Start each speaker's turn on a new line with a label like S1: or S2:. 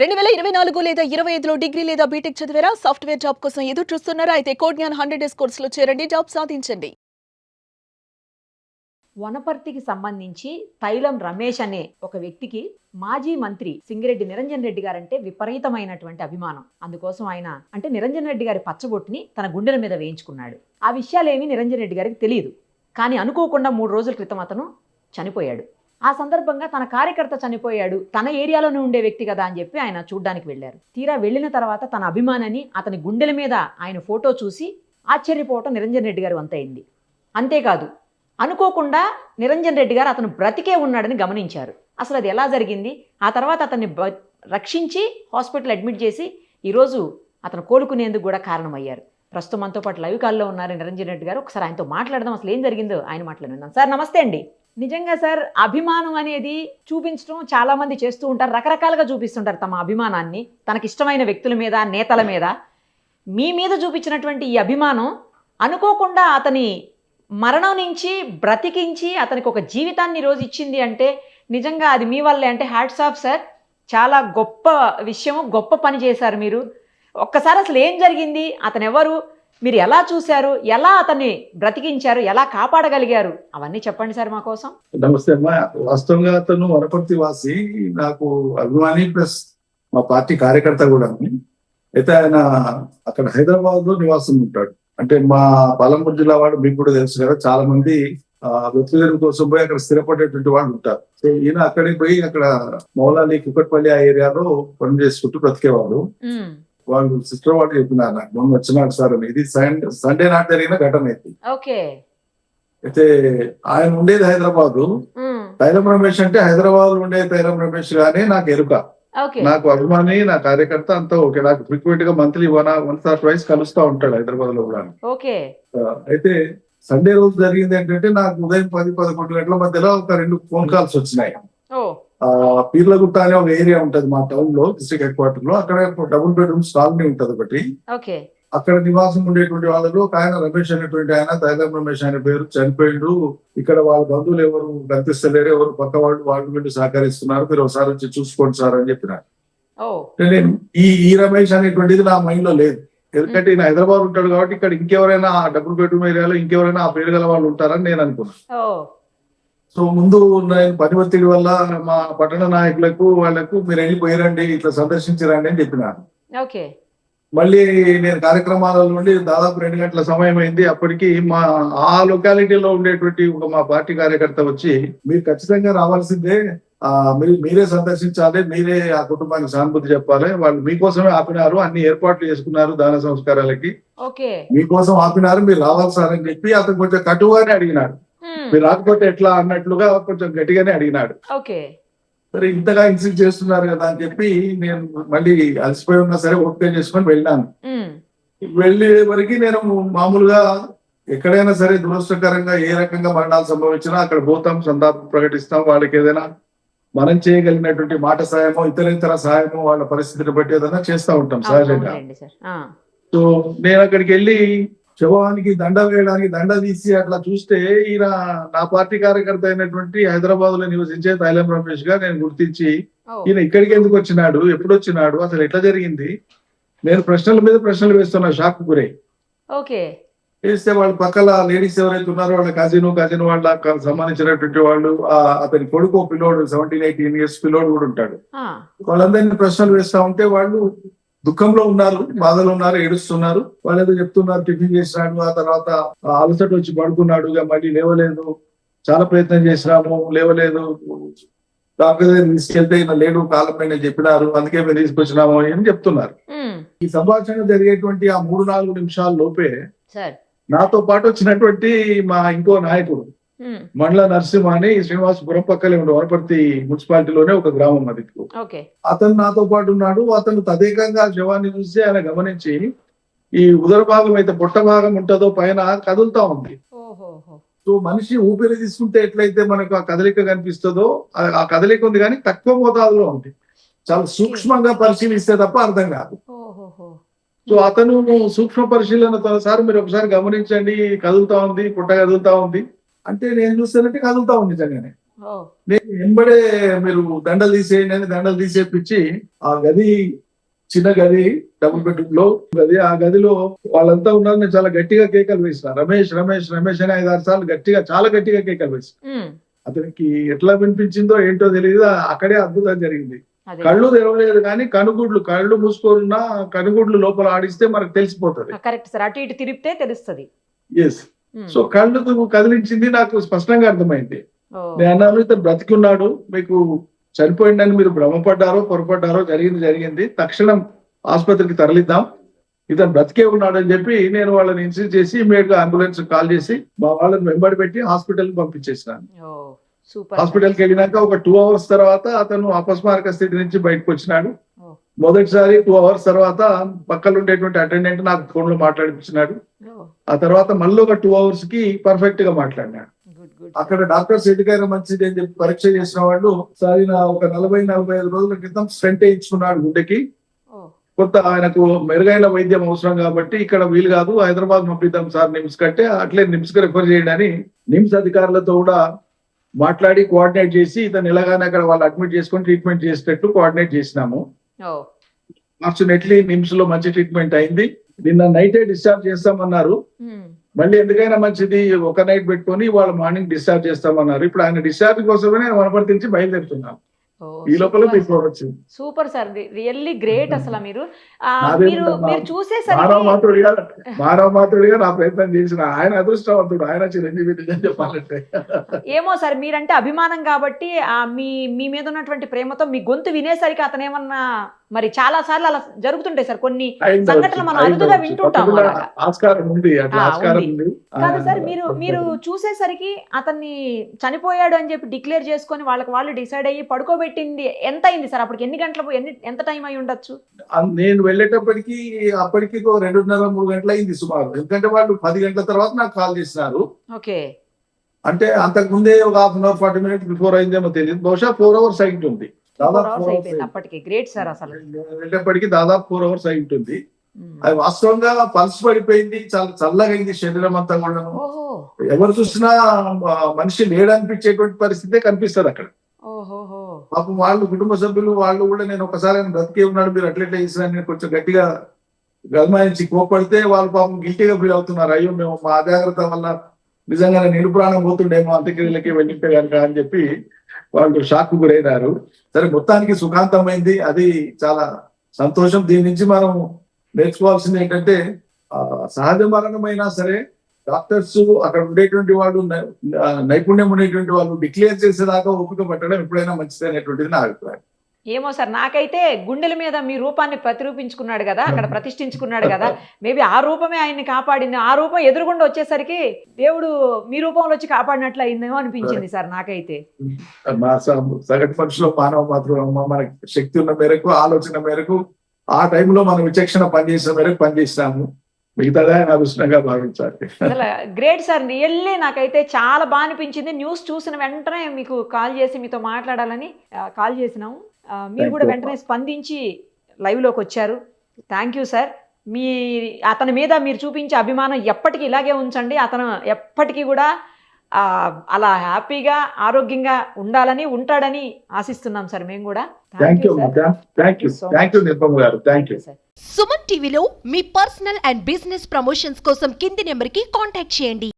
S1: రెండు వేల ఇరవై నాలుగు లేదా ఇరవై ఐదులో డిగ్రీ లేదా బీటెక్ చదివారా? సాఫ్ట్వేర్ జాబ్ కోసం ఎదురు చూస్తున్నారా? అయితే కోడ్ఞాన్ హండ్రెడ్ డేస్ కోర్సులో చేరండి. జాబ్ సాధించండి.
S2: వనపర్తికి సంబంధించి తైలం రమేష్ అనే ఒక వ్యక్తికి మాజీ మంత్రి సింగిరెడ్డి నిరంజన్ రెడ్డి గారంటే విపరీతమైనటువంటి అభిమానం. అందుకోసం ఆయన అంటే నిరంజన్ రెడ్డి గారి పచ్చబొట్టుని తన గుండెల మీద వేయించుకున్నాడు. ఆ విషయాలేమీ నిరంజన్ రెడ్డి గారికి తెలియదు కానీ అనుకోకుండా మూడు రోజుల క్రితం అతను చనిపోయాడు. ఆ సందర్భంగా తన కార్యకర్త చనిపోయాడు. తన ఏరియాలోనే ఉండే వ్యక్తి కదా అని చెప్పి ఆయన చూడ్డానికి వెళ్ళారు. తీరా వెళ్ళిన తర్వాత తన అభిమానని అతని గుండెల మీద ఆయన ఫోటో చూసి ఆశ్చర్యపోవటం నిరంజన్ రెడ్డి గారు అంతయింది. అంతేకాదు అనుకోకుండా నిరంజన్ రెడ్డి గారు అతను బ్రతికే ఉన్నాడని గమనించారు. అసలు అది ఎలా జరిగింది? ఆ తర్వాత అతన్ని బ- రక్షించి హాస్పిటల్ అడ్మిట్ చేసి ఈరోజు అతను కోలుకునేందుకు కూడా కారణమయ్యారు. ప్రస్తుతం మనతో పాటు లైవ్ కాల్లో ఉన్నారు నిరంజన్ రెడ్డి గారు. ఒకసారి ఆయనతో మాట్లాడదాం. అసలు ఏం జరిగిందో ఆయన మాట్లాడున్నాం సార్ నమస్తే అండి. నిజంగా సార్ అభిమానం అనేది చూపించడం చాలామంది చేస్తూ ఉంటారు. రకరకాలుగా చూపిస్తుంటారు తమ అభిమానాన్ని తనకి ఇష్టమైన వ్యక్తుల మీద నేతల మీద. మీ మీద చూపించినటువంటి ఈ అభిమానం అనుకోకుండా అతని మరణం నుంచి బ్రతికించి అతనికి ఒక జీవితాన్ని రోజు ఇచ్చింది అంటే నిజంగా అది మీ వల్లే. అంటే హ్యాట్స్ ఆఫ్ సార్ చాలా గొప్ప విషయము గొప్ప పని చేశారు మీరు. ఒక్కసారి అసలు ఏం జరిగింది? అతను ఎవరు మీరు ఎలా చూశారు? ఎలా అతన్ని బ్రతికించారు? ఎలా కాపాడగలిగారు? అవన్నీ చెప్పండి సార్ మా కోసం.
S3: నమస్తే అమ్మా. వాస్తవంగా అతను వనపర్తి వాసి నాకు అభిమాని ప్లస్ మా పార్టీ కార్యకర్త కూడా అయితే ఆయన అక్కడ హైదరాబాద్లో నివాసం ఉంటాడు. అంటే మా పాలమూరు జిల్లా వాడు మీకు కూడా తెలుసు కదా చాలా మంది వ్యక్తిగతం కోసం పోయి అక్కడ స్థిరపడేటువంటి వాళ్ళు ఉంటారు. సో ఈయన అక్కడికి పోయి అక్కడ మౌలాలి కుక్కట్పల్లి ఆ ఏరియాలో పని చేసుకుంటూ బ్రతికేవాడు. వాళ్ళు సిస్టర్ వాళ్ళు చెప్పినారు నాకు మొన్న వచ్చినాడు సార్ అని ఇది సండే సండే జరిగిన ఘటన ఇది.
S2: ఓకే.
S3: అయితే ఆయన ఉండేది హైదరాబాద్. తైలం రమేష్ అంటే హైదరాబాద్ ఉండే తైలం రమేష్ గానీ నాకు ఎరుక. నాకు అభిమాని నా కార్యకర్త అంతా ఓకే. నాకు ఫ్రీక్వెంట్గా monthly one once or twice కలుస్తా ఉంటాడు హైదరాబాద్లో కూడా అయితే సండే రోజు జరిగింది ఏంటంటే నాకు ఉదయం పది పదకొండు గంటల మధ్యలో ఒక రెండు ఫోన్ కాల్స్ వచ్చినాయి. పీర్లగుట్ట అనే ఒక ఏరియా ఉంటది మా టౌన్లో డిస్ట్రిక్ట్ హెడ్ క్వార్టర్లో. అక్కడ డబుల్ బెడ్రూమ్స్ కాలనీ ఉంటది ఒకటి. అక్కడ నివాసం ఉండేటువంటి వాళ్ళలో ఒక ఆయన రమేష్ అనేటువంటి ఆయన తైలం రమేష్ అనే పేరు చనిపోయిండు. ఇక్కడ వాళ్ళ బంధువులు ఎవరు కనిపిస్తలేరు ఎవరు పక్క వాళ్ళు వాళ్ళు వీళ్ళు సహకరిస్తున్నారు. మీరు ఒకసారి వచ్చి చూసుకోండి సార్ అని చెప్పినారు. నేను ఈ ఈ రమేష్ అనేటువంటిది నా మైండ్లో లేదు. ఎందుకంటే ఈయన హైదరాబాద్ ఉంటాడు కాబట్టి ఇక్కడ ఇంకెవరైనా డబుల్ బెడ్రూమ్ ఏరియాలో ఇంకెవరైనా ఆ పేరు గల వాళ్ళు ఉంటారని నేను అనుకున్నాను సో ముందు నేను పని ఒత్తిడి వల్ల మా పట్టణ నాయకులకు వాళ్ళకు మీరు వెళ్ళిపోయారండి ఇట్లా సందర్శించరండి అని చెప్పినాను
S2: ఓకే.
S3: మళ్ళీ నేను కార్యక్రమాల నుండి దాదాపు రెండు గంటల సమయం అయింది. అప్పటికి మా ఆ లొకాలిటీలో ఉండేటువంటి ఒక మా పార్టీ కార్యకర్త వచ్చి మీరు ఖచ్చితంగా రావాల్సిందే. ఆ మీరు మీరే సందర్శించాలి మీరే ఆ కుటుంబానికి సానుభూతి చెప్పాలి. వాళ్ళు మీకోసమే ఆపినారు అన్ని ఏర్పాట్లు చేసుకున్నారు దాన సంస్కారాలకి.
S2: ఓకే.
S3: మీకోసం ఆపినారు మీరు రావాలి సార్ అని చెప్పి అతను కొంచెం కటువుగానే అడిగినాడు. మీరు రాకపోతే ఎట్లా అన్నట్లుగా కొంచెం గట్టిగానే అడిగినాడు.
S2: ఓకే
S3: సరే ఇంతగా ఇన్సిస్ట్ చేస్తున్నారు కదా అని చెప్పి నేను మళ్ళీ అలసిపోయి ఉన్నా సరే ఓపిక చేసుకొని వెళ్ళాను.
S2: ఉమ్,
S3: వెళ్ళే వరకు నేను మామూలుగా ఎక్కడైనా సరే దురదృష్టకరంగా ఏ రకంగా మరణాలు సంభవించినా అక్కడ పోతాం సంతాపం ప్రకటిస్తాం వాళ్ళకి ఏదైనా మనం చేయగలిగినటువంటి మాట సాయమో ఇతర ఇతర సాయమో వాళ్ళ పరిస్థితిని బట్టి ఏదైనా చేస్తూ ఉంటాం సహజంగా. సో నేను అక్కడికి వెళ్ళి శవానికి దండ వేయడానికి దండ తీసి అట్లా చూస్తే ఈయన నా పార్టీ కార్యకర్త అయినటువంటి హైదరాబాద్లో నివసించే తైలం రమేష్గా నేను గుర్తించి ఈయన ఇక్కడికి ఎందుకు వచ్చినాడు? ఎప్పుడు వచ్చినాడు అసలు ఎట్లా జరిగింది? నేను ప్రశ్నల మీద ప్రశ్నలు వేస్తున్నా షాక్ గురై.
S2: ఓకే.
S3: వేస్తే వాళ్ళ పక్కల లేడీస్ ఎవరైతే ఉన్నారో వాళ్ళ కజిన్ కజిన్ వాళ్ళ సంబంధించినటువంటి వాళ్ళు అతని కొడుకు పిల్లోడు సెవెంటీన్ ఎయిటీన్ ఇయర్స్ పిల్లోడు కూడా ఉంటాడు. వాళ్ళందరినీ ప్రశ్నలు వేస్తా ఉంటే వాళ్ళు దుఃఖంలో ఉన్నారు బాధలో ఉన్నారు ఏడుస్తున్నారు. వాళ్ళు ఏదో చెప్తున్నారు టిఫిన్ చేసినాడు ఆ తర్వాత అలసట వచ్చి పడుకున్నాడు ఇక మళ్ళీ లేవలేదు. చాలా ప్రయత్నం చేసినాము లేవలేదు. డాక్టర్ దగ్గర తీసుకెళ్తే ఈయన లేడు కాలం పైన చెప్పినారు అందుకే మేము తీసుకొచ్చినాము అని చెప్తున్నారు. ఈ సంభాషణ జరిగేటువంటి ఆ మూడు నాలుగు నిమిషాల లోపే నాతో పాటు వచ్చినటువంటి మా ఇంకో నాయకుడు మండల నరసింహ అని శ్రీనివాసపురం పక్కలే ఉండే వనపర్తి మున్సిపాలిటీలోనే ఒక గ్రామం అది.
S2: ఓకే
S3: అతను నాతో పాటు ఉన్నాడు. అతను తదేకంగా శవాన్ని చూసి ఆయన గమనించి ఈ ఉదర భాగం అయితే పొట్ట భాగం ఉంటుందో పైన కదులుతా ఉంది. సో మనిషి ఊపిరి తీసుకుంటే ఎట్లయితే మనకు ఆ కదలిక కనిపిస్తుందో ఆ- కదలిక ఉంది కానీ తక్కువ మోతాదులో ఉంది. చాలా సూక్ష్మంగా పరిశీలిస్తే తప్ప అర్థం కాదు. సో అతను సూక్ష్మ పరిశీలనతో సార్ మీరు ఒకసారి గమనించండి. కదులుతా ఉంది పుట్ట కదులుతా ఉంది. అంటే నేను చూస్తానంటే కదులుతా ఉంది నిజంగానే. నేను వెంబడే మీరు దండలు తీసేయండి అని దండలు తీసేపించి ఆ గది చిన్న గది డబుల్ బెడ్రూమ్లో గది ఆ గదిలో వాళ్ళంతా ఉన్నారు. నేను చాలా గట్టిగా కేకలు వేసిన రమేష్ రమేష్ రమేష్ అని ఐదు ఆరు సార్లు గట్టిగా చాలా గట్టిగా కేకలు వేసిన అతనికి ఎట్లా వినిపించిందో ఏంటో తెలియదు. అక్కడే అద్భుతం జరిగింది. కళ్ళు తెరవలేదు కానీ కనుగుడ్లు కళ్ళు మూసుకున్నా కనుగుడ్లు లోపల ఆడిస్తే మనకు తెలిసిపోతుంది.
S2: Correct sir. అటు ఇటు తిరిపితే తెలుస్తుంది.
S3: ఎస్ సో కళ్ళు కదిలించింది నాకు స్పష్టంగా అర్థమైంది. నేను అన్నాను ఇతను బ్రతికున్నాడు మీకు చనిపోయిందని మీరు భ్రమపడ్డారో పొరపడ్డారో జరిగింది జరిగింది. తక్షణం ఆసుపత్రికి తరలిద్దాం. ఇతను బ్రతికే ఉన్నాడు అని చెప్పి నేను వాళ్ళని ఇన్సిస్ట్ చేసి ఇమీడియట్గా అంబులెన్స్ కాల్ చేసి మా వాళ్ళని వెంబడి పెట్టి హాస్పిటల్ పంపించేసినాను.
S2: సూపర్.
S3: హాస్పిటల్కి వెళ్ళినాక ఒక టూ అవర్స్ తర్వాత అతను అపస్మారక స్థితి నుంచి బయటకు వచ్చినాడు. మొదటిసారి టూ అవర్స్ తర్వాత పక్కన ఉండేటువంటి అటెండెంట్ నాకు ఫోన్లో మాట్లాడిపించినాడు. ఆ తర్వాత మళ్ళీ ఒక టూ అవర్స్కి పర్ఫెక్ట్గా మాట్లాడినాడు. అక్కడ డాక్టర్స్ ఎందుకైనా మంచిది అని చెప్పి పరీక్ష చేసిన వాళ్ళు సార్ ఒక నలభై నలభై ఐదు రోజుల క్రితం స్టెంట్ వేయించుకున్నాడు గుండెకి. కొంత ఆయనకు మెరుగైన వైద్యం అవసరం కాబట్టి ఇక్కడ వీలు కాదు హైదరాబాద్ పంపిద్దాం సార్ నిమ్స్ కంటే అట్లే నిమ్స్కి రెఫర్ చేయండి అని నిమ్స్ అధికారులతో కూడా మాట్లాడి కోఆర్డినేట్ చేసి ఇతను ఎలాగానే అక్కడ వాళ్ళు అడ్మిట్ చేసుకొని ట్రీట్మెంట్ చేసేటట్టు కోఆర్డినేట్ చేసినాము. ఫార్చునేట్లీ నిమ్స్లో మంచి ట్రీట్మెంట్ అయింది. నిన్న నైటే డిశ్చార్జ్ చేస్తామన్నారు. మళ్ళీ ఎందుకైనా మంచిది ఒక నైట్ పెట్టుకొని వాళ్ళు మార్నింగ్ డిశ్చార్జ్ చేస్తామన్నారు. ఇప్పుడు ఆయన డిశ్చార్జ్ కోసమే నేను వనపర్తి నుంచి బయలుదేరుతున్నాను ఈ లోపల మీకు వచ్చింది.
S2: సూపర్ సార్ రియల్లీ గ్రేట్ అసలు మీరు. మీరు. మీరు చూసేసరికి
S3: మానవ మాతృడిగా నా ప్రయత్నం చేసిన ఆయన అదృష్టవంతుడు. ఆయన చిరంజీవి నిజం చెప్పాలంటే.
S2: ఏమో సార్ మీరంటే అభిమానం కాబట్టి మీ మీ మీద ఉన్నటువంటి ప్రేమతో మీ గొంతు వినేసరికి అతను ఏమన్నా మరి చాలా సార్లు అలా జరుగుతుంటాయి సార్. కొన్ని సంఘటనలు మనం అరుదుగా. వింటుంటాం.
S3: ఆస్కారం ఉంది
S2: కాదు సార్ మీరు మీరు చూసేసరికి అతన్ని చనిపోయాడు అని చెప్పి డిక్లేర్ చేసుకొని వాళ్ళకి వాళ్ళు డిసైడ్ అయ్యి పడుకోబెట్టింది ఎంత అయింది సార్? అప్పటికి ఎన్ని గంటలు ఎన్ని ఎంత టైం అయి ఉండొచ్చు?
S3: నేను వెళ్ళేటప్పటికి అప్పటికి రెండున్నర మూడు గంటలు అయింది సుమారు. ఎందుకంటే వాళ్ళు పది గంటల తర్వాత నాకు కాల్ చేసినారు.
S2: ఓకే.
S3: అంటే అంతకు ముందే ఒక half an hour forty minutes before అయిందేమో తెలియదు బహుశా ఫోర్ అవర్స్ అయి ఉంటుంది వెళ్ళేటప్పటికి దాదాపు ఫోర్ అవర్స్ అయి ఉంటుంది. అది వాస్తవంగా పల్స్ పడిపోయింది. చాలా చల్లగా అయింది శరీరం అంతా కూడా ఎవరు చూసినా మనిషి లేడనిపించేటువంటి పరిస్థితే కనిపిస్తుంది అక్కడ. పాపం వాళ్ళు కుటుంబ సభ్యులు వాళ్ళు కూడా నేను ఒకసారి ఆయన బ్రతికే ఉన్నాడు మీరు అట్లెట్లా చేసినా కొంచెం గట్టిగా గల్మాయించి కోపడితే వాళ్ళు పాపం గిల్టీగా ఫీల్ అవుతున్నారు. అయ్యో మేము మా అజాగ్రత్త వల్ల నిజంగానే నిలుప్రాణం పోతుండేమో అంత్యక్రియలకి వెళ్ళింటే కనుక అని చెప్పి వాళ్ళు షాక్ గురైనారు. సరే మొత్తానికి సుఖాంతమైంది అది చాలా సంతోషం. దీని నుంచి మనం నేర్చుకోవాల్సింది ఏంటంటే ఆ, సహజ మరణమైనా సరే డాక్టర్స్ అక్కడ ఉండేటువంటి వాళ్ళు నైపుణ్యం ఉండేటువంటి వాళ్ళు డిక్లేర్ చేసేదాకా ఓపిక పట్టడం ఎప్పుడైనా మంచిది అనేటువంటిది నా అభిప్రాయం.
S2: ఏమో సార్ నాకైతే గుండెల మీద మీ రూపాన్ని ప్రతిరూపించుకున్నాడు కదా అక్కడ ప్రతిష్ఠించుకున్నాడు కదా మేబీ ఆ రూపమే ఆయన్ని కాపాడింది. ఆ రూపం ఎదురుగుండా వచ్చేసరికి దేవుడు మీ రూపంలో వచ్చి కాపాడినట్లు అయిందేమో అనిపించింది సార్ నాకైతే.
S3: సగటు మనుషులు మానవ మాత్రం మనకి శక్తి ఉన్న మేరకు ఆలోచన మేరకు ఆ టైంలో మనం విచక్షణ పనిచేసిన మేరకు పనిచేసినాము మిగతాదా ఆయన అదృష్టంగా భావించాలి.
S2: అసలు గ్రేట్ సార్ రియల్లీ నాకైతే చాలా బాగా అనిపించింది. న్యూస్ చూసిన వెంటనే మీకు కాల్ చేసి మీతో మాట్లాడాలని కాల్ చేసినాము. మీరు కూడా. వెంటనే స్పందించి లైవ్లోకి వచ్చారు. Thank you sir. మీ అతని మీద మీరు చూపించే అభిమానం ఎప్పటికీ ఇలాగే ఉంచండి. అతను ఎప్పటికీ కూడా అలా హ్యాపీగా ఆరోగ్యంగా ఉండాలని ఉంటాడని ఆశిస్తున్నాం సార్ మేము కూడా.
S4: సుమన్ టీవీలో మీ పర్సనల్ అండ్ బిజినెస్ ప్రమోషన్స్ కోసం కింది నెంబర్కి కాంటాక్ట్ చేయండి.